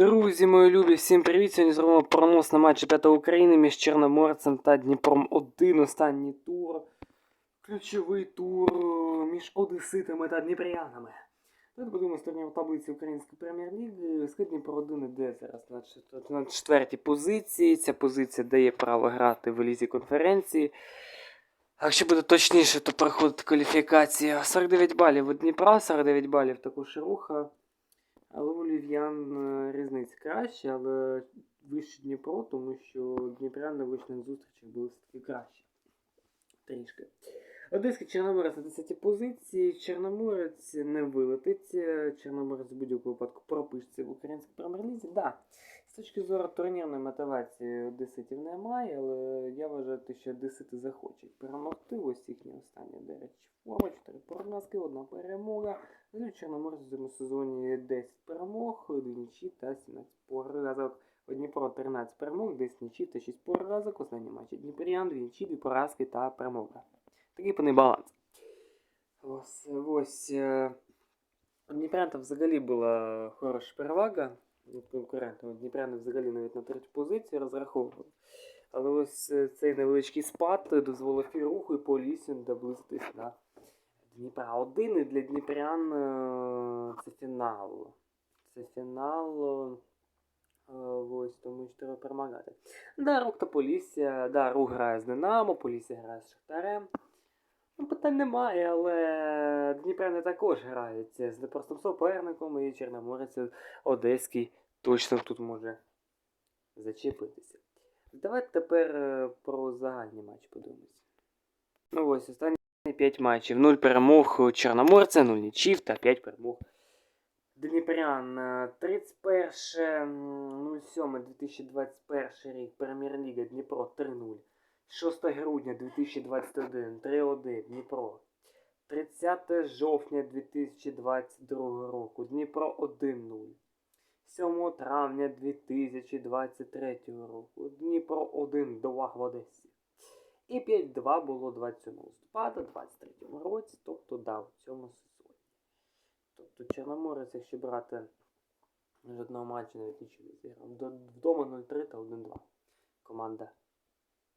Друзі, мої любі, всім привіт! Сьогодні зробимо пронос на матч чемпіонату України між Чорноморцем та Дніпром 1 останній тур. Ключовий тур е, між Одеситами та Дніпрянами. Будемо з турніру таблиці Української прем'єр-ліги. Дніпро 1 іде зараз на чет- на четвертій позиції. Ця позиція дає право грати в елізі конференції. А якщо буде точніше, то проходить кваліфікація 49 балів у Дніпра, 49 балів також і руха. Але у львів'ян е, різниця краще, але вище Дніпро, тому що дніпряни вийшли на зустрічах були все-таки краще. Трішки. Одеський Чорноморець на 10 позиції. Чорноморець не вилетить. Чорноморець в будь-якому випадку пропишеться в українській прем'єр-лізі. Да. З точки зору турнірної мотивації одеситів немає, але я вважаю, що одесити захочуть перемогти. Ось їхня остання, до речі, форма, 4 поразки, одна перемога. Чорноморець в цьому сезоні 10 перемог, 2 нічі та 17 поразок. У Дніпро 13 перемог, 10 нічі та 6 поразок. Останні матчі Дніпрян, 2 нічі, 2 поразки та перемога. Такий паний баланс. Ось, ось. е, У Дніпрян там взагалі була хороша перевага конкурентами. Дніпряни взагалі навіть на третю позицію розраховували. Але ось е, цей невеличкий спад дозволив і руху, і по лісі доблизитись до Дніпра 1 і для Дніпрян е, це фінал. Це фінал. е, Ось, тому що треба перемагати. Да, рух та Полісся, да, рух грає з Динамо, Полісся грає з Шахтарем. Ну, питань немає, але Дніпряни також грають з непростим суперником і Чорноморець Одеський точно тут може зачепитися. Давайте тепер е, про загальний матч подивимося. Ну ось останні 5 матчів. 0 перемог Чорноморця, 0 нічів та 5 перемог. Дніпрян е, 31.07.2021 рік Прем'єр-ліга Дніпро 3-0. 6 грудня 2021 3-1 Дніпро. 30 жовтня 2022 року Дніпро 1-0. 7 травня 2023 року Дніпро 1 2 в Одесі. І 5-2 було 27 листопада 23 році, тобто да, в цьому сезоні. Тобто Чорноморець, якщо брати жодного матчу навіть нічого зіграв. Вдома 0-3 та 1-2. Команда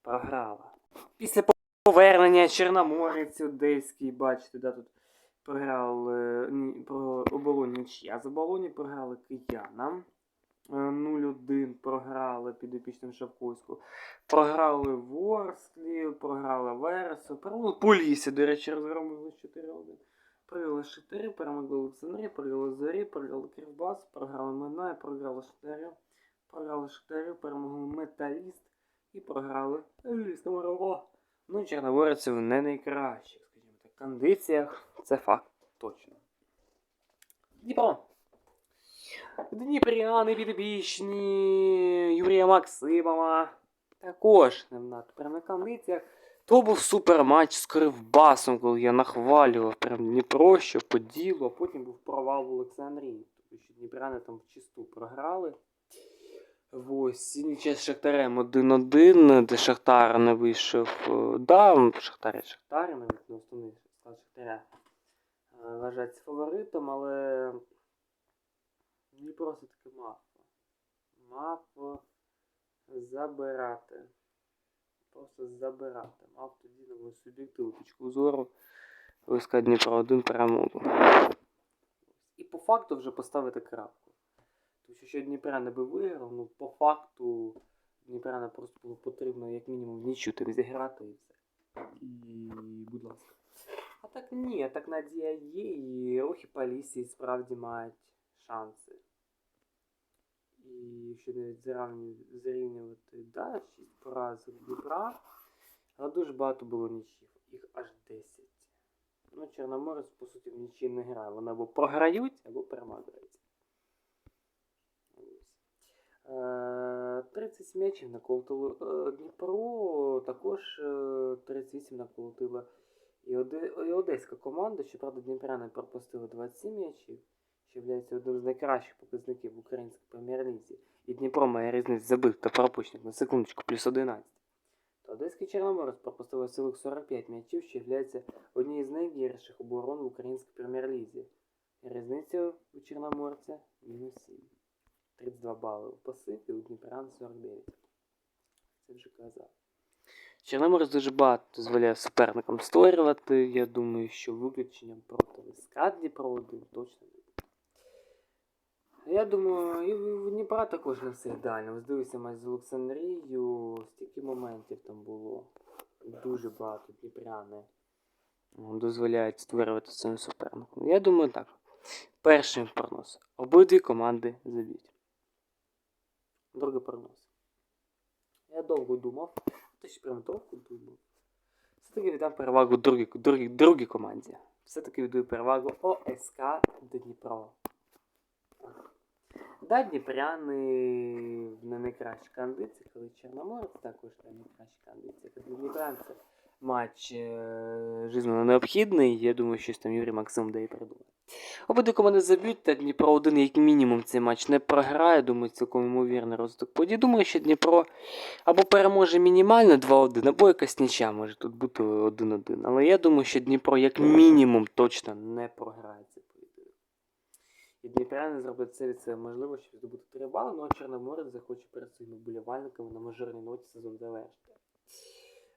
програла. Після повернення Чорноморець Одеський, бачите, да, тут програли ні, про оболонь нічия. З оболоні програли киянам. Е, 0-1 програли підопічним Шавковську. Програли Ворсклі, програли Вересу, програли Полісся, до речі, розгромили 4-1. Програли Шахтарі, перемогли Олександрі, програли Зорі, програли Кривбас, програли Минай, програли Шахтарі, програли Шахтарі, перемогли Металіст і програли Лісному Рово. Ну, чорноморців не найкращих, скажімо так, кондиціях. Це факт, точно. Дніпро. Дніпряни підопічні Юрія Максимова. Також не в надто на кондиціях. То був супер матч з Кривбасом, коли я нахвалював прям Дніпро, що по ділу, а потім був провал в Олександрії. Тому що Дніпряни там в чисту програли. Ось, і нічия з Шахтарем 1-1, де Шахтар не вийшов. е, Да, Шахтар Шахтар, навіть не основний склад Шахтаря е, вважається фаворитом, але Дніпро все-таки мав. Мав забирати. Просто забирати. Мав тоді на мою суб'єктивну точку зору виска Дніпро 1 перемогу. І по факту вже поставити крапку. Що, що Дніпряни би виграв, ну по факту Дніпряна просто було потрібно як мінімум нічого там зіграти і все. І будь ласка. А так ні, так надія є, і рухи Полісі справді мають шанси. І якщо навіть зрівнювати да, 6 поразок Дніпра, але дуже багато було нічів. Їх аж 10. Ну, Чорноморець, по суті, в нічі не грає. Вони або програють, або перемагають. Ось. Е, 30 м'ячів наколотило е, Дніпро, також е, 38 наколотила і, одеська команда. Щоправда, Дніпряни пропустили 27 м'ячів, що є одним з найкращих показників в українській прем'єр-лізі. І Дніпро має різницю забив та пропущених на секундочку плюс 11. То Одеський Чорноморець пропустив цілих 45 м'ячів, що є однією з найгірших оборон в українській прем'єр-лізі. Різниця у Чорноморця мінус 7. 39 22 бали в пасиві, у Дніпрян 49. Це вже казав. Чорноморець дуже багато дозволяє суперникам створювати. Я думаю, що виключенням проти ВСК Дніпро 1 точно не буде. Я думаю, і в Дніпра також не все ідеально. Ось дивися матч з Олександрією, стільки моментів там було. Дуже багато Дніпряни дозволяють створювати своїм суперникам. Я думаю так. Перший прогноз. Обидві команди заб'ють. Другий прогноз. Я довго думав, ти ж прям довго думав. Все-таки віддам перевагу другій, другій, другій команді. Все-таки віддаю перевагу ОСК Дніпро. Да, Дніпряни не найкращі кондиції, коли Чорноморець також не найкращі кондиції. як Дніпрян це матч е- жизненно необхідний. Я думаю, щось там Юрій Максим і придумає. Обидві команди заб'ють, та Дніпро один, як мінімум, цей матч не програє. Думаю, цілком ймовірний розвиток подій. Думаю, що Дніпро або переможе мінімально 2-1, або якась нічя може тут бути 1-1. Але я думаю, що Дніпро як мінімум точно не програє цей поєдинок. І Дніпряни зроблять це від себе можливо, щоб здобути 3 бали, ну а Чорноморець захоче перед своїми вболівальниками на мажорній ноті сезон завершити.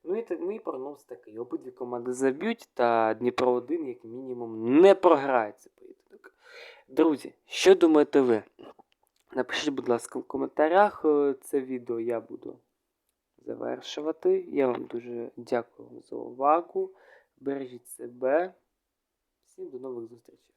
Ну і мій прогноз такий. Обидві команди заб'ють, та Дніпро 1 як мінімум не програє цей поєдинок. Друзі, що думаєте ви? Напишіть, будь ласка, в коментарях е, це відео я буду завершувати. Я вам дуже дякую за увагу. Бережіть себе. Всім до нових зустрічей.